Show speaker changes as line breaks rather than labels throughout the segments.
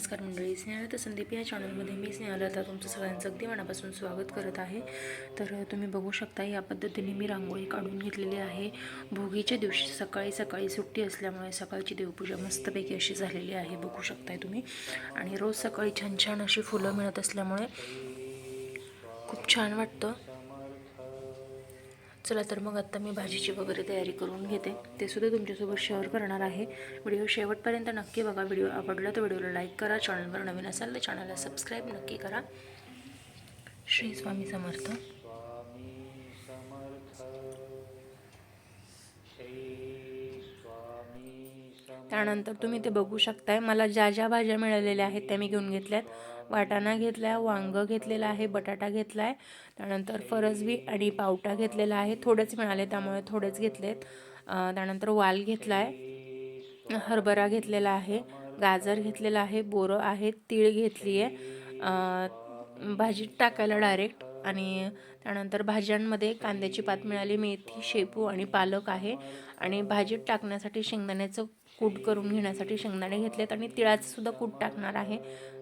नमस्कार मंडळी स्नेहलता संदीप या चॅनलमध्ये मी स्नेहलता तुमचं सगळ्यांचं अगदी मनापासून स्वागत करत आहे. तर तुम्ही बघू शकता या पद्धतीने मी रांगोळी काढून घेतलेली आहे. भोगीच्या दिवशी सकाळी सकाळी सुट्टी असल्यामुळे सकाळची देवपूजा मस्तपैकी अशी झालेली आहे बघू शकताय तुम्ही. आणि रोज सकाळी छान छान अशी फुलं मिळत असल्यामुळे खूप छान वाटतं. चला तर मग आत्ता मी भाजीची वगैरे तयारी करून घेते. ते सुद्धा तुमच्यासोबत शेअर करणार आहे. व्हिडिओ शेवटपर्यंत नक्की बघा. व्हिडिओ आवडला तर व्हिडिओला लाईक करा. चॅनलवर नवीन असाल तर चॅनलला सबस्क्राईब नक्की करा. श्री स्वामी समर्थ. त्यानंतर तुम्ही ते बघू शकताय. मला ज्या ज्या भाज्या मिळालेल्या आहेत त्या मी घेऊन घेतल्यात. वाटाणा घेतला वांगं घेतलेला आहे बटाटा घेतला आहे त्यानंतर फरसबी आणि पावटा घेतलेला आहे. थोडेच मिळाले त्यामुळे थोडेच घेतलेत. त्यानंतर वाल घेतला आहे हरभरा घेतलेला आहे. गाजर घेतलेला आहे. बोरं आहे तीळ घेतली आहे भाजीत टाकायला डायरेक्ट आणि त्यानंतर भाज्यांमध्ये कांद्याची पात मिळाली. मेथी शेपू आणि पालक आहे. आणि भाजीत टाकण्यासाठी शेंगदाण्याचं कूट करून घेण्यासाठी शेंगदाणे घेतलेत आणि तिळाचंसुद्धा कूट टाकणार आहे.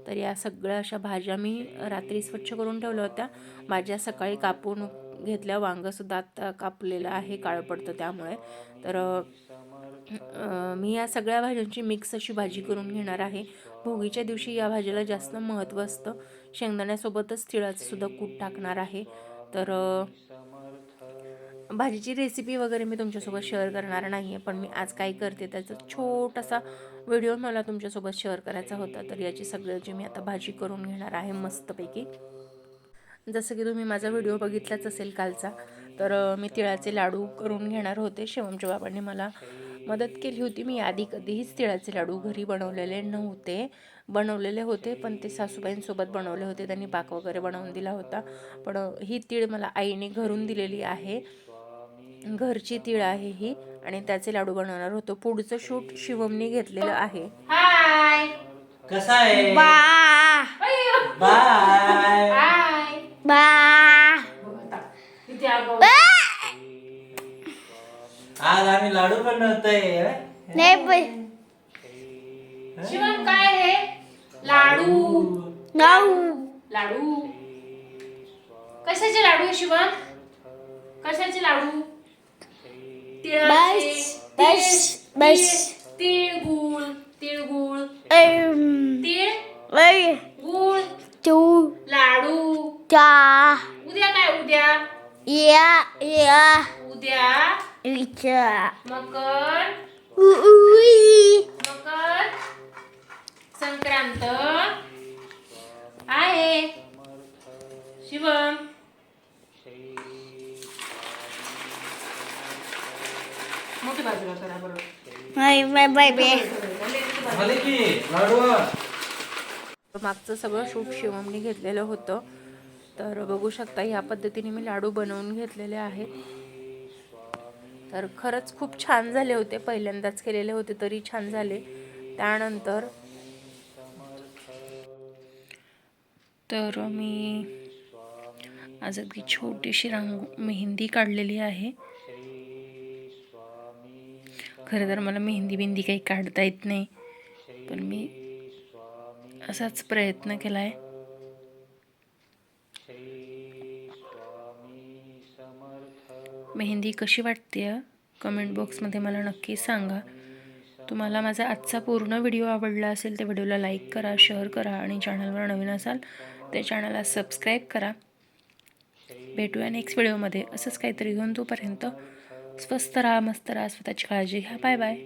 तर या सगळ्या अशा भाज्या मी रात्री स्वच्छ करून ठेवल्या होत्या. भाज्या सकाळी कापून घेतल्या. वांगंसुद्धा आत्ता कापलेलं आहे. काळं पडतं त्यामुळे. तर मी या सगळ्या भाज्यांची मिक्स अशी भाजी करून घेणार आहे. भोगीच्या दिवशी या भाजीला जास्त महत्त्व असतं. शेंगदाण्यासोबतच तिळाचंसुद्धा कूट टाकणार आहे. तर भाजीची रेसिपी वगैरे मी तुमच्यासोबत शेअर करणार नाही आहे पण मी आज काय करते त्याचा छोटासा व्हिडिओ मला तुमच्यासोबत शेअर करायचा होता. तर याची सगळ्याची मी आता भाजी करून घेणार आहे मस्तपैकी. जसं की तुम्ही माझा व्हिडिओ बघितलाच असेल कालचा तर मी तिळाचे लाडू करून घेणार होते. शिवमच्या बाबांनी मला मदत केली होती. मी आधी कधीहीच तिळाचे लाडू घरी बनवलेले नव्हते. बनवलेले होते पण ते सासूबाईंसोबत बनवले होते. त्यांनी पाक वगैरे बनवून दिला होता. पण ही तीळ मला आईने घरून दिलेली आहे. घरची तीळ आहे ही आणि त्याचे लाडू बनवणार होतो. पुढचं शूट शिवमने घेतलेलं आहे.
हाय.
कसा आहे?
बा.
बाय. आज आम्ही लाडू बनवतोय.
नाही
शिवम काय हे लाडू.
नाऊ.
लाडू. कशाचे लाडू शिवम? कशाचे लाडू? तिळाचे
बस बस बस
तीळ गुळ तिळगुळ
एम
तीळ गुळ
तू
लाडू
ता
उद्या काय उद्या
या या
उद्या मकर
उई
मकर मोठी बाजूला करा बरोबर. मागचं सगळं शूट शिवमने घेतलेलं होतं. तर बघू शकता ह्या पद्धतीने मी लाडू बनवून घेतलेले आहेत तर खरंच खूप छान झाले होते. पहिल्यांदाच केलेले होते तरी छान झाले. त्यानंतर तर मी आज अगदी छोटीशी रांगो मेहंदी काढलेली आहे. खरं तर मला मेहंदी बिंदी काही काढता येत नाही. पण मी असाच प्रयत्न केला आहे मेहंदी कशी वाटते कमेंट बॉक्समध्ये मला नक्की सांगा. तुम्हाला माझा आजचा पूर्ण व्हिडिओ आवडला असेल त्या व्हिडिओला लाईक करा शेअर करा आणि चॅनलवर नवीन असाल तर चॅनलला सबस्क्राईब करा. भेटूया नेक्स्ट व्हिडिओमध्ये. असंच काहीतरी घेऊन तोपर्यंत स्वस्त राहा मस्त राहा स्वतःची काळजी घ्या बाय बाय